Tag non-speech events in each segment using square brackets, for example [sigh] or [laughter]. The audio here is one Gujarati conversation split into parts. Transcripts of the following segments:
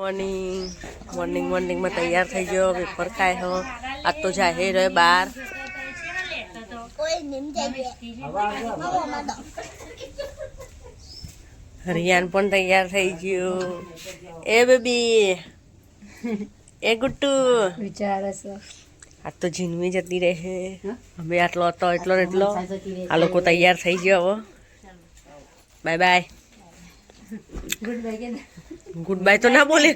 મોર્નિંગ મોર્નિંગ મોર્નિંગમાં તૈયાર થઈ ગયો પેપર ખાય હો. આજ તો જાહેર હોય બાર. હરિયાન પણ તૈયાર થઈ ગયું. એ બેબી. એ ગુટ્ટુ. વિચારે છે. આજ તો જીનવી જતી રહે. અમે આટલો હતો એટલો ને એટલો. આ લોકો તૈયાર થઈ ગયો હવે બાય બાય. ગુડ બાય કે ગુડ બાય તો ના બોલે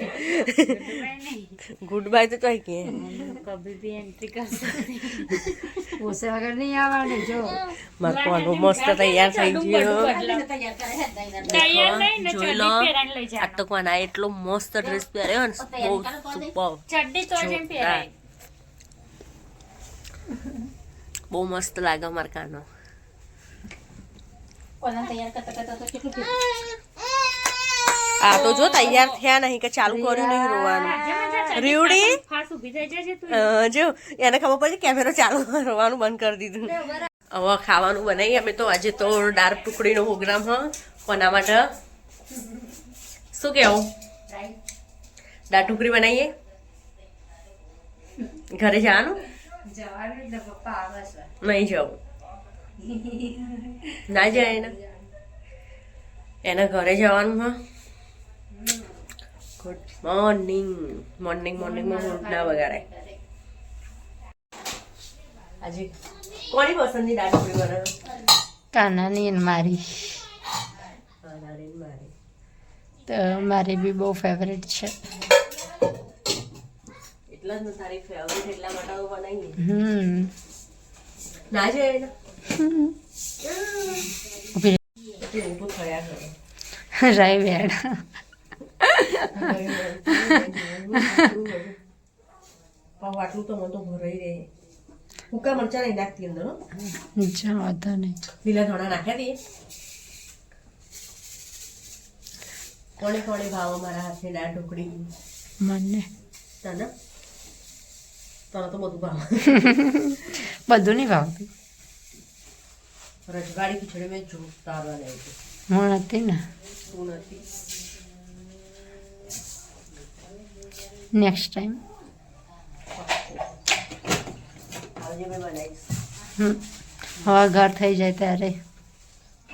ગુડ બાય તો તો કે કભી ભી એન્ટ્રી કર सकते ઓસે વગર નહીં આવવાની જો મારો કોનો મસ્ત તૈયાર થઈ ગયો જોઈ લો આ તો કોના એટલો મસ્ત ડ્રેસ પહેર્યો ને બહુ સુપર જોરદાર. બહુ મસ્ત લાગે મારા કાનો આ તો જો તૈયાર થયા નહીં કે ચાલુ કર્યું નહીં રોવાનું. રીવડી જો એને ખબર પડી કેમેરો ચાલુ [laughs] રોવાનું બંધ કરી દીધું. હવે ખાવાનું બનાવીએ. અમે તો આજે તો ડાર્ક ટુકડીનો પ્રોગ્રામ હ કોના માટે? શું કેવું? દાળ ટુકડી બનાવીએ? ઘરે જવાનું? નહીં જવું. ના જાય એના. એના ઘરે જવાનું હા. ગુડ મોર્નિંગ મોર્નિંગ મોર્નિંગમાં ઊંઘ ના વગાડાય આજે કોની પસંદની દાળ ટુકડી બનાવે કાનાની અને મારી. હા, તો મારી બી બહુ ફેવરેટ છે. એટલા જ તારી ફેવરેટ એટલા માટે હમ. ના જાય એને ઊભી આટલું તો મને તો ભરાઈ રહે હુકા મરચા નહીં નાખતી અંદર વાંધો નહીં લીલા ધોણા નાખ્યા દઈએ કોણે કોણે ભાવો મારા હાથે દાળ ઢોકળી મને તને તને તો બધું ભાવ બધું નહીં ભાવતું રજવાડી ખીચડી મેં જોતા બનાવી હું નથી ને હું નથી નેક્સ્ટ ટાઈમ હવે ઘર થઈ જાય ત્યારે.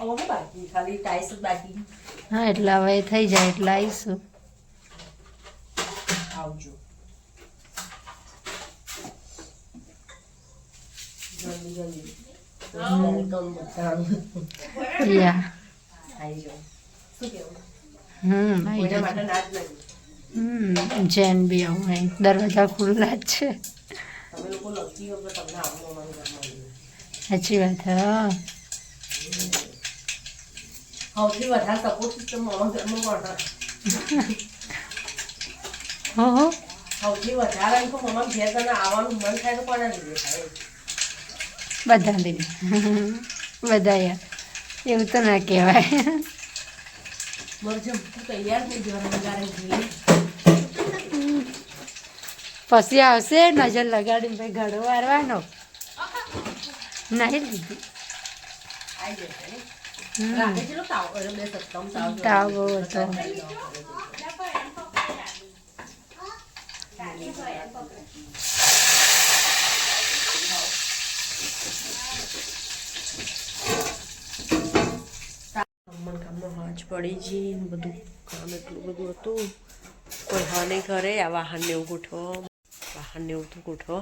હું બાકી ખાલી ટાઈસ જ બાકી હા એટલે હવે થઈ જાય એટલે આવીશું. આવજો. જલ્દી જલ્દી. હમ નહીં જેન બી આવું અહીં દરવાજા ખુલ્લા જ છે. સાચી વાત હા. સૌથી વધારે સપોર્ટ સિસ્ટમ મામા ઘરમાં કોણ હો હો. સૌથી વધારે એમ તો મામા ઘેર તને આવવાનું મન થાય તો કોના લીધે થાય બધા લીધે બધા યાર. એવું તો ના કહેવાય. મરજમ તું તૈયાર થઈ જવાનું જઈએ પછી આવશે, નજર લગાડીને ભાઈ ઘડો વારવાનો. નહીં દીધી તાવ બહુ હતો. હાજ પડી જઈ બધું કામ એટલું બધું હતું. કોઈ હા નહીં કરે આ વાહનને એવું ગોઠવો વાહનને એવું તો ગોઠવો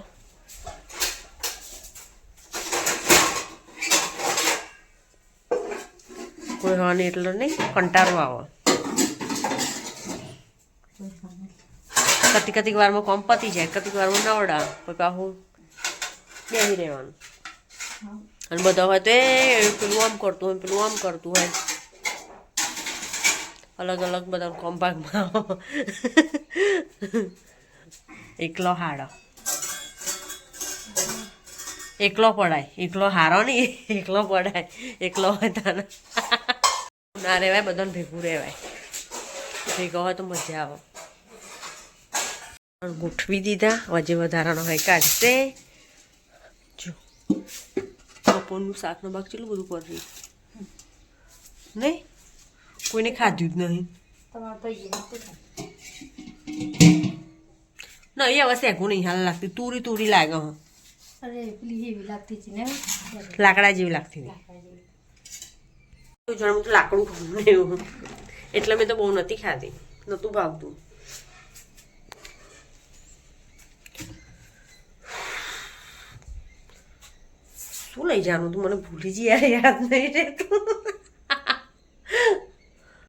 કોઈ હા નહીં એટલો નહીં કંટાળો આવે કતી કતિક વારમાં કોમ પતી જાય કતિક વારમાં નવડા પછી પાછું બેસી રહેવાનું અને બધા હોય તો એ પેલું આમ કરતું હોય પેલું આમ કરતું હોય અલગ અલગ બધા કોમ એકલો હાડો એકલો પડાય. એકલો હારો નહીં, એકલો પડાય. એકલો હોય તને ના. રહેવાય બધાને ભેગું રહેવાય ભેગા હોય તો મજા આવે. ગોઠવી દીધા, હજી વધારાનો હોય કાઢશે. જો. બપોરનું શાકનો ભાગ કેટલું બધું કરી નહીં? કોઈને ખાધ્યું જ નહીં. તુરી તુરી લાગે હં અરે પેલી એવી લાગતી છે ને લાકડા જેવી લાગતી હતી તો જણ તો લાકડું ખાવું એવું એટલે મેં તો બહુ નથી ખાધી નહોતું ભાવતું શું લઈ જવાનું તું મને ભૂલી જ યાર યાદ નહીં રહેતું